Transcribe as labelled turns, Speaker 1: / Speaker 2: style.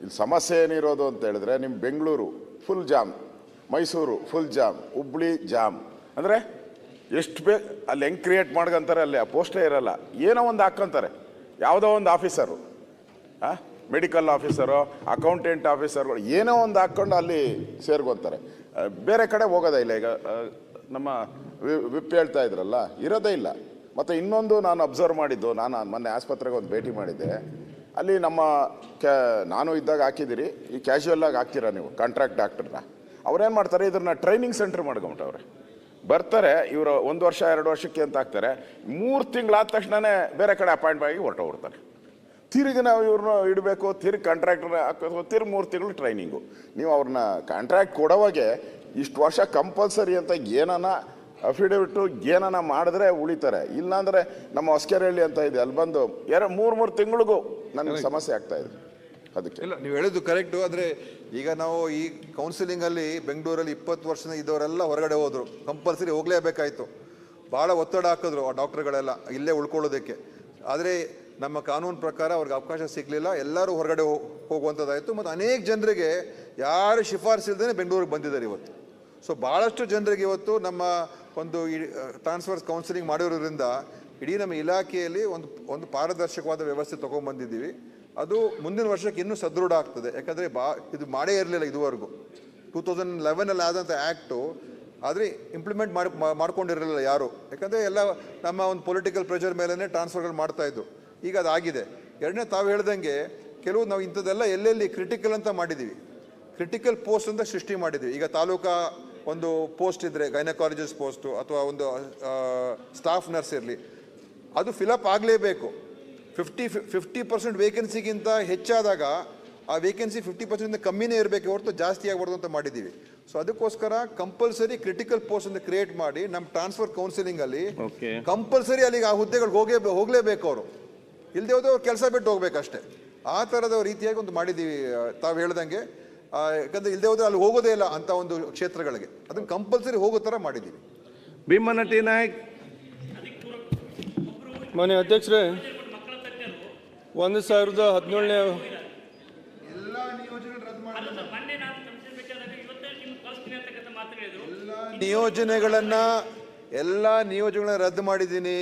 Speaker 1: ಇಲ್ಲಿ ಸಮಸ್ಯೆ ಏನಿರೋದು ಅಂತ ಹೇಳಿದ್ರೆ ನಿಮ್ಮ Bengaluru full jam Mysuru full jam Hubli jam ಅಂದರೆ ಎಷ್ಟು ಬೇ ಅಲ್ಲಿ ಹೆಂಗೆ ಕ್ರಿಯೇಟ್ ಮಾಡ್ಕೊಂತಾರೆ ಅಲ್ಲಿ ಆ ಪೋಸ್ಟೇ ಇರಲ್ಲ. ಏನೋ ಒಂದು ಹಾಕ್ಕೊಂತಾರೆ ಯಾವುದೋ ಒಂದು ಆಫೀಸರು ಹಾಂ ಮೆಡಿಕಲ್ ಆಫೀಸರು ಅಕೌಂಟೆಂಟ್ ಆಫೀಸರ್ಗಳು ಏನೋ ಒಂದು ಹಾಕ್ಕೊಂಡು ಅಲ್ಲಿ ಸೇರ್ಕೊತಾರೆ. ಬೇರೆ ಕಡೆ ಹೋಗೋದೇ ಇಲ್ಲ. ಈಗ ನಮ್ಮ ವಿಪ್ ಹೇಳ್ತಾ ಇದ್ರಲ್ಲ, ಇರೋದೇ ಇಲ್ಲ. ಮತ್ತು ಇನ್ನೊಂದು ನಾನು ಅಬ್ಸರ್ವ್ ಮಾಡಿದ್ದು, ನಾನು ಮೊನ್ನೆ ಆಸ್ಪತ್ರೆಗೆ ಒಂದು ಭೇಟಿ ಮಾಡಿದ್ದೆ. ಅಲ್ಲಿ ನಮ್ಮ ಕ್ಯಾ ನಾನು ಇದ್ದಾಗ ಹಾಕಿದ್ದೀರಿ, ಈ ಕ್ಯಾಶುವಲ್ ಆಗಿ ಹಾಕ್ತೀರಾ ನೀವು ಕಾಂಟ್ರಾಕ್ಟ್ ಡಾಕ್ಟರ್ನ ಅವ್ರೇನು ಮಾಡ್ತಾರೆ ಇದನ್ನು ಟ್ರೈನಿಂಗ್ ಸೆಂಟರ್ ಮಾಡ್ಕೊಂಬಿಟ್ಟವ್ರೆ ಬರ್ತಾರೆ, ಇವರು ಒಂದು ವರ್ಷ, ಎರಡು ವರ್ಷಕ್ಕೆ ಅಂತ ಹಾಕ್ತಾರೆ. ಮೂರು ತಿಂಗಳಾದ ತಕ್ಷಣನೇ ಬೇರೆ ಕಡೆ ಅಪಾಯಿಂಟ್ ಆಗಿ ಹೊರಟೋಗ್ಬಿಡ್ತಾರೆ ತಿರುಗಿ ನಾವು ಇವ್ರನ್ನ ಇಡಬೇಕು, ತಿರುಗಿ ಕಾಂಟ್ರಾಕ್ಟರ್ ಹಾಕೋದು ತಿರುಗಿ ಮೂರು ತಿಂಗಳು ಟ್ರೈನಿಂಗು ನೀವು ಅವ್ರನ್ನ ಕಾಂಟ್ರಾಕ್ಟ್ ಕೊಡೋವಾಗೆ ಇಷ್ಟು ವರ್ಷ ಕಂಪಲ್ಸರಿ ಅಂತ ಏನನ ಅಫಿಡವಿಟ್ಟು ಏನನ್ನ ಮಾಡಿದ್ರೆ ಉಳಿತಾರೆ. ಇಲ್ಲಾಂದ್ರೆ ನಮ್ಮ ಹೊಸಕೆರಹಳ್ಳಿ ಅಂತ ಇದೆ ಅಲ್ಲಿ ಬಂದು ಎರಡು ಮೂರು ಮೂರು ತಿಂಗಳಿಗೂ ನನಗೆ ಸಮಸ್ಯೆ ಆಗ್ತಾ ಇದೆ. ಅದಕ್ಕೆ.
Speaker 2: ಇಲ್ಲ ನೀವು ಹೇಳಿದ್ದು ಕರೆಕ್ಟು ಆದರೆ ಈಗ ನಾವು ಈ ಕೌನ್ಸಿಲಿಂಗಲ್ಲಿ ಬೆಂಗಳೂರಲ್ಲಿ ಇಪ್ಪತ್ತು ವರ್ಷದ ಇದ್ದವರೆಲ್ಲ ಹೊರಗಡೆ ಹೋದರು. ಕಂಪಲ್ಸರಿ ಹೋಗಲೇಬೇಕಾಯಿತು. ಭಾಳ ಒತ್ತಡ ಹಾಕಿದ್ರು ಆ ಡಾಕ್ಟರ್ಗಳೆಲ್ಲ ಇಲ್ಲೇ ಉಳ್ಕೊಳ್ಳೋದಕ್ಕೆ. ಆದರೆ ನಮ್ಮ ಕಾನೂನು ಪ್ರಕಾರ ಅವ್ರಿಗೆ ಅವಕಾಶ ಸಿಗಲಿಲ್ಲ. ಎಲ್ಲರೂ ಹೊರಗಡೆ ಹೋಗುವಂಥದ್ದಾಯಿತು. ಮತ್ತು ಅನೇಕ ಜನರಿಗೆ ಯಾರು ಶಿಫಾರಸು ಇಲ್ಲದೇ ಬೆಂಗಳೂರಿಗೆ ಬಂದಿದ್ದಾರೆ ಇವತ್ತು. ಸೊ ಭಾಳಷ್ಟು ಜನರಿಗೆ ಇವತ್ತು ನಮ್ಮ ಒಂದು ಟ್ರಾನ್ಸ್ಫರ್ ಟ್ರಾನ್ಸ್ಫರ್ಸ್ ಕೌನ್ಸಿಲಿಂಗ್ ಮಾಡಿರೋದ್ರಿಂದ ಇಡೀ ನಮ್ಮ ಇಲಾಖೆಯಲ್ಲಿ ಒಂದು ಒಂದು ಪಾರದರ್ಶಕವಾದ ವ್ಯವಸ್ಥೆ ತೊಗೊಂಡ್ಬಂದಿದ್ದೀವಿ. ಅದು ಮುಂದಿನ ವರ್ಷಕ್ಕೆ ಇನ್ನೂ ಸದೃಢ ಆಗ್ತದೆ. ಯಾಕಂದರೆ ಬಾ, ಇದು ಮಾಡೇ ಇರಲಿಲ್ಲ ಇದುವರೆಗೂ. ಟೂ ತೌಸಂಡ್ ಲೆವೆನಲ್ಲಿ ಆದಂಥ ಆ್ಯಕ್ಟು ಆದರೆ ಇಂಪ್ಲಿಮೆಂಟ್ ಮಾಡಿ ಮಾಡ್ಕೊಂಡಿರಲಿಲ್ಲ ಯಾರು. ಯಾಕಂದರೆ ಎಲ್ಲ ನಮ್ಮ ಒಂದು ಪೊಲಿಟಿಕಲ್ ಪ್ರೆಷರ್ ಮೇಲೇ ಟ್ರಾನ್ಸ್ಫರ್ಗಳು ಮಾಡ್ತಾಯಿದ್ರು ಈಗ ಅದಾಗಿದೆ. ಎರಡನೇ ತಾವು ಹೇಳ್ದಂಗೆ ಕೆಲವು ನಾವು ಇಂಥದ್ದೆಲ್ಲ ಎಲ್ಲೆಲ್ಲಿ ಕ್ರಿಟಿಕಲ್ ಅಂತ ಮಾಡಿದ್ದೀವಿ. ಕ್ರಿಟಿಕಲ್ ಪೋಸ್ಟ್ ಅಂತ ಸೃಷ್ಟಿ ಮಾಡಿದ್ವಿ ಈಗ ತಾಲೂಕಾ ಒಂದು ಪೋಸ್ಟ್ ಇದ್ದರೆ ಗೈನಕಾಲಜಿಸ್ಟ್ ಪೋಸ್ಟು ಅಥವಾ ಒಂದು ಸ್ಟಾಫ್ ನರ್ಸ್ ಇರಲಿ ಅದು ಫಿಲಪ್ ಆಗಲೇಬೇಕು. ಫಿಫ್ಟಿ ಫಿಫ್ಟಿ ಪರ್ಸೆಂಟ್ ವೇಕೆನ್ಸಿಗಿಂತ ಹೆಚ್ಚಾದಾಗ ಆ ವೇಕೆನ್ಸಿ ಫಿಫ್ಟಿ ಪರ್ಸೆಂಟ್ ಕಮ್ಮಿನೇ ಇರಬೇಕು ಹೊರತು ಜಾಸ್ತಿ ಆಗಬಾರ್ದು ಅಂತ ಮಾಡಿದ್ದೀವಿ ಸೊ ಅದಕ್ಕೋಸ್ಕರ ಕಂಪಲ್ಸರಿ ಕ್ರಿಟಿಕಲ್ ಪೋಸ್ಟ್ ಅಂತ ಕ್ರಿಯೇಟ್ ಮಾಡಿ ನಮ್ಮ ಟ್ರಾನ್ಸ್ಫರ್ ಕೌನ್ಸಿಲಿಂಗಲ್ಲಿ
Speaker 3: ಅಲ್ಲಿ
Speaker 2: ಕಂಪಲ್ಸರಿ ಅಲ್ಲಿಗೆ ಆ ಹುದ್ದೆಗಳು ಹೋಗೇ ಹೋಗಲೇಬೇಕು ಅವರು. ಇಲ್ಲದೆ ಹೋದ್ರೆ ಅವ್ರು ಕೆಲಸ ಬಿಟ್ಟು ಹೋಗ್ಬೇಕಷ್ಟೇ. ಆ ಥರದ ರೀತಿಯಾಗಿ ಒಂದು ಮಾಡಿದ್ದೀವಿ ತಾವು ಹೇಳ್ದಂಗೆ. ಯಾಕಂದ್ರೆ ಇಲ್ಲದೆ ಹೋದ್ರೆ ಅಲ್ಲಿ ಹೋಗೋದೇ ಇಲ್ಲ ಅಂತ ಒಂದು ಕ್ಷೇತ್ರಗಳಿಗೆ. ಅದನ್ನು ಕಂಪಲ್ಸರಿ ಹೋಗೋ ಥರ ಮಾಡಿದ್ದೀವಿ
Speaker 3: ಭೀಮನಟಿ ನಾಯಕ್.
Speaker 4: ಮನೆ ಅಧ್ಯಕ್ಷರೇ ಒಂದು ಸಾವಿರದ ಹದಿನೇಳನೇ
Speaker 2: ನಿಯೋಜನೆಗಳನ್ನ ಎಲ್ಲ ನಿಯೋಜನೆಗಳನ್ನ ರದ್ದು ಮಾಡಿದ್ದೀನಿ.